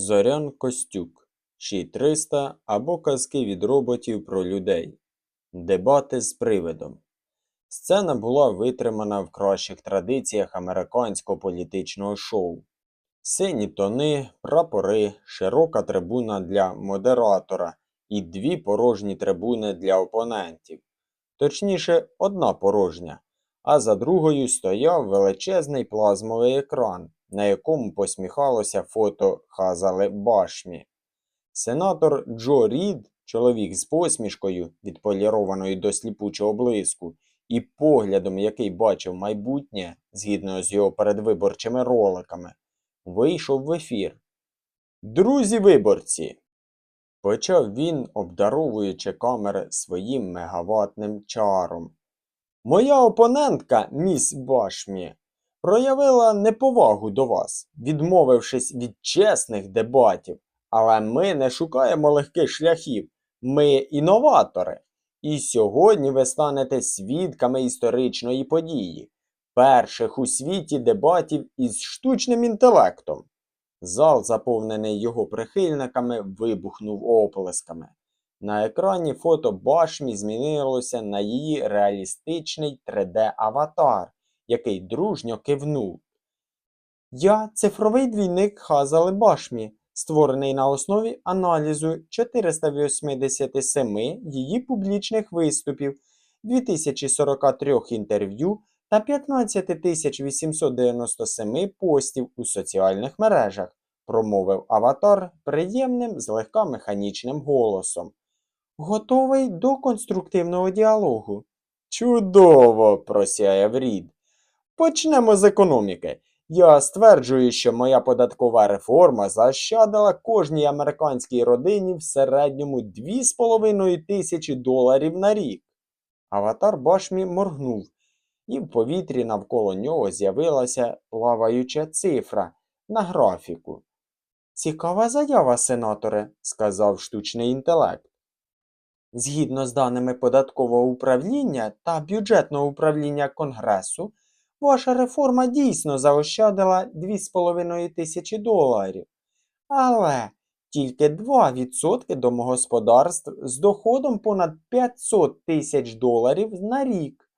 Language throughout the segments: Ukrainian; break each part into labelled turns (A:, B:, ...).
A: Зорян Костюк, Щій 300 або казки від роботів про людей. Дебати з привидом. Сцена була витримана в кращих традиціях американського політичного шоу. Сині тони, прапори, широка трибуна для модератора і дві порожні трибуни для опонентів. Точніше, одна порожня, а за другою стояв величезний плазмовий екран, на якому посміхалося фото Хазали Башмі. Сенатор Джо Рід, чоловік з посмішкою, відполірованою до сліпучого блиску, і поглядом, який бачив майбутнє, згідно з його передвиборчими роликами, вийшов в ефір. Друзі виборці! Почав він, обдаровуючи камери своїм мегаватним чаром. Моя опонентка, міс Башмі, проявила неповагу до вас, відмовившись від чесних дебатів. Але ми не шукаємо легких шляхів, ми інноватори. І сьогодні ви станете свідками історичної події, перших у світі дебатів із штучним інтелектом. Зал, заповнений його прихильниками, вибухнув оплесками. На екрані фото Башмі змінилося на її реалістичний 3D-аватар, який дружньо кивнув. Я цифровий двійник Хазали Башмі, створений на основі аналізу 487 її публічних виступів, 2043 інтерв'ю та 15897 постів у соціальних мережах, промовив аватар приємним, злегка механічним голосом. Готовий до конструктивного діалогу. Чудово! просяяв Рід. Почнемо з економіки. Я стверджую, що моя податкова реформа заощадила кожній американській родині в середньому 2,5 тисячі доларів на рік. Аватар Башмі моргнув, і в повітрі навколо нього з'явилася плаваюча цифра на графіку. Цікава заява, сенаторе, сказав штучний інтелект. Згідно з даними податкового управління та бюджетного управління Конгресу, Ваша реформа дійсно заощадила 2,5 тисячі доларів. Але тільки 2% домогосподарств з доходом понад 500 тисяч доларів на рік.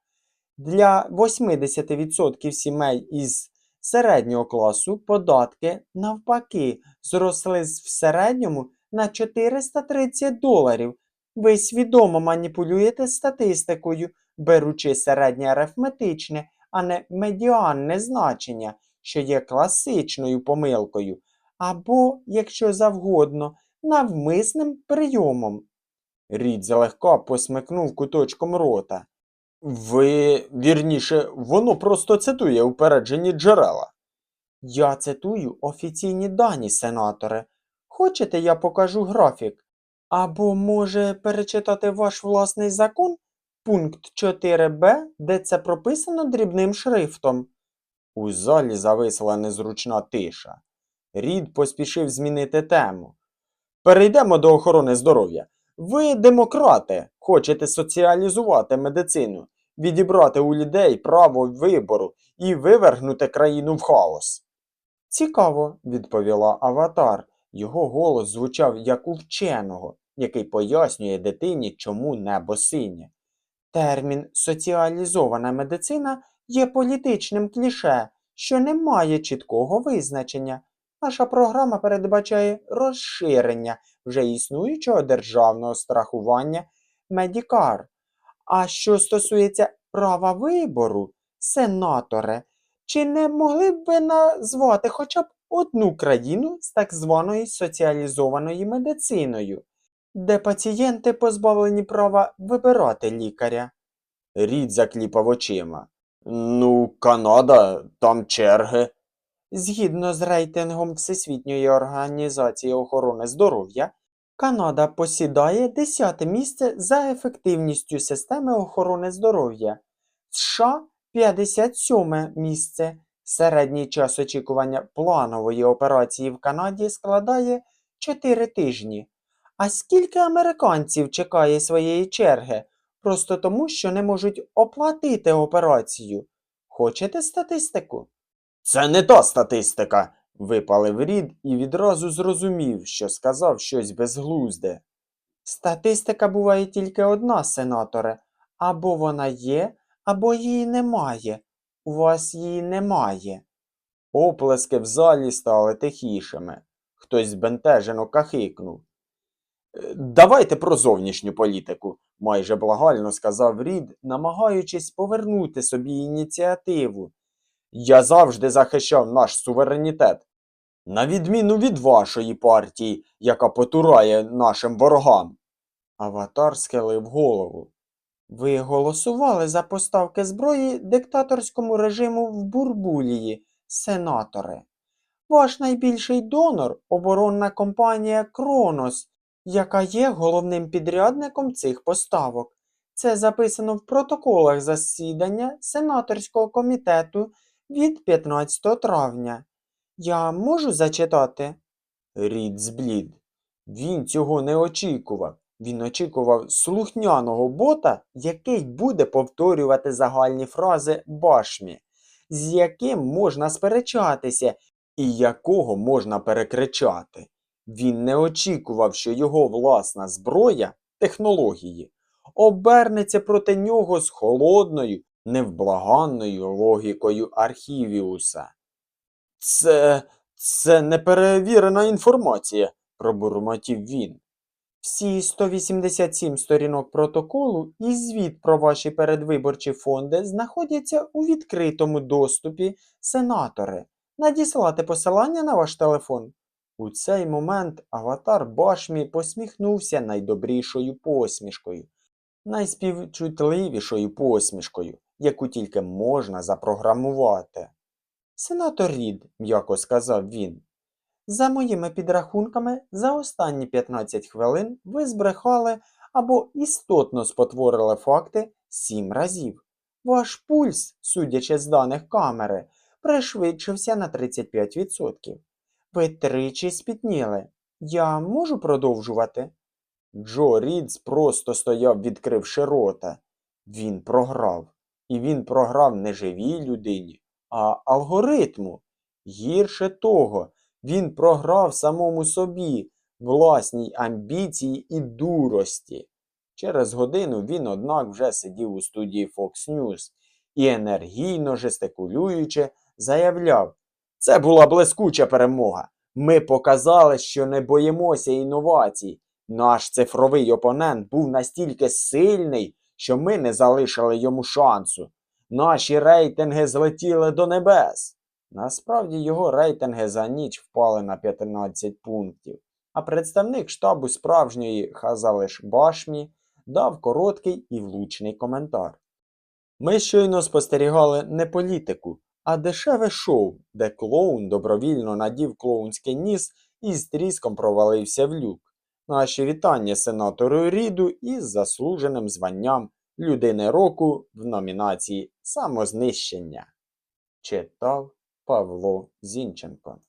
A: Для 80% сімей із середнього класу податки, навпаки, зросли в середньому на 430 доларів. Ви свідомо маніпулюєте статистикою, беручи середнє арифметичне а не медіанне значення, що є класичною помилкою, або, якщо завгодно, навмисним прийомом. Рід залегка посмикнув куточком рота. Ви, вірніше, воно просто цитує упереджені джерела. Я цитую офіційні дані, сенаторе. Хочете, я покажу графік? Або, може, перечитати ваш власний закон? Пункт 4б, де це прописано дрібним шрифтом. У залі зависла незручна тиша. Рід поспішив змінити тему. Перейдемо до охорони здоров'я. Ви, демократи, хочете соціалізувати медицину, відібрати у людей право вибору і вивергнути країну в хаос. Цікаво, відповіла Аватар. Його голос звучав як у вченого, який пояснює дитині, чому небо синє. Термін соціалізована медицина є політичним кліше, що не має чіткого визначення. Наша програма передбачає розширення вже існуючого державного страхування Медікар. А що стосується права вибору, сенаторе, чи не могли б ви назвати хоча б одну країну з так званою соціалізованою медициною? Де пацієнти позбавлені права вибирати лікаря. Рід закліпав очима. Ну, Канада, там черги. Згідно з рейтингом Всесвітньої організації охорони здоров'я, Канада посідає 10 місце за ефективністю системи охорони здоров'я. США 57 місце. Середній час очікування планової операції в Канаді складає 4 тижні. А скільки американців чекає своєї черги, просто тому, що не можуть оплатити операцію? Хочете статистику? Це не та статистика, Випалив рід і відразу зрозумів, що сказав щось безглузде. Статистика буває тільки одна, сенаторе. Або вона є, або її немає. У вас її немає. Оплески в залі стали тихішими. Хтось збентежено кахикнув. «Е, Давайте про зовнішню політику, майже благально сказав Рід, намагаючись повернути собі ініціативу. Я завжди захищав наш суверенітет. На відміну від вашої партії, яка потурає нашим ворогам. Аватар схилив голову. Ви голосували за поставки зброї диктаторському режиму в Бурбулії, сенаторе. Ваш найбільший донор оборонна компанія Кронос, яка є головним підрядником цих поставок. Це записано в протоколах засідання сенаторського комітету від 15 травня. Я можу зачитати? Рід зблід. Він цього не очікував. Він очікував слухняного бота, який буде повторювати загальні фрази башмі, з яким можна сперечатися і якого можна перекричати. Він не очікував, що його власна зброя технології обернеться проти нього з холодною, невблаганною логікою Архівіуса. Це. це неперевірена інформація, пробурмотів він. Всі 187 сторінок протоколу і звіт про ваші передвиборчі фонди знаходяться у відкритому доступі, сенатори. Надіслати посилання на ваш телефон. У цей момент аватар Башмі посміхнувся найдобрішою посмішкою, найспівчутливішою посмішкою, яку тільки можна запрограмувати. Сенатор Рід, м'яко сказав він, за моїми підрахунками, за останні 15 хвилин ви збрехали або істотно спотворили факти 7 разів. Ваш пульс, судячи з даних камери, пришвидшився на 35%. Ви тричі спітніли. Я можу продовжувати? Джо Рідс просто стояв, відкривши рота. Він програв. І він програв не живій людині, а алгоритму. Гірше того, він програв самому собі, власній амбіції і дурості. Через годину він, однак, вже сидів у студії Fox News і енергійно жестикулюючи, заявляв: Це була блискуча перемога. Ми показали, що не боїмося інновацій. Наш цифровий опонент був настільки сильний, що ми не залишили йому шансу. Наші рейтинги злетіли до небес. Насправді його рейтинги за ніч впали на 15 пунктів, а представник штабу справжньої Хазалиш Башмі дав короткий і влучний коментар. Ми щойно спостерігали не політику, а дешеве шоу, де клоун добровільно надів клоунський ніс і з тріском провалився в люк. Наші вітання сенатору Ріду із заслуженим званням людини року в номінації Самознищення. Читав Павло Зінченко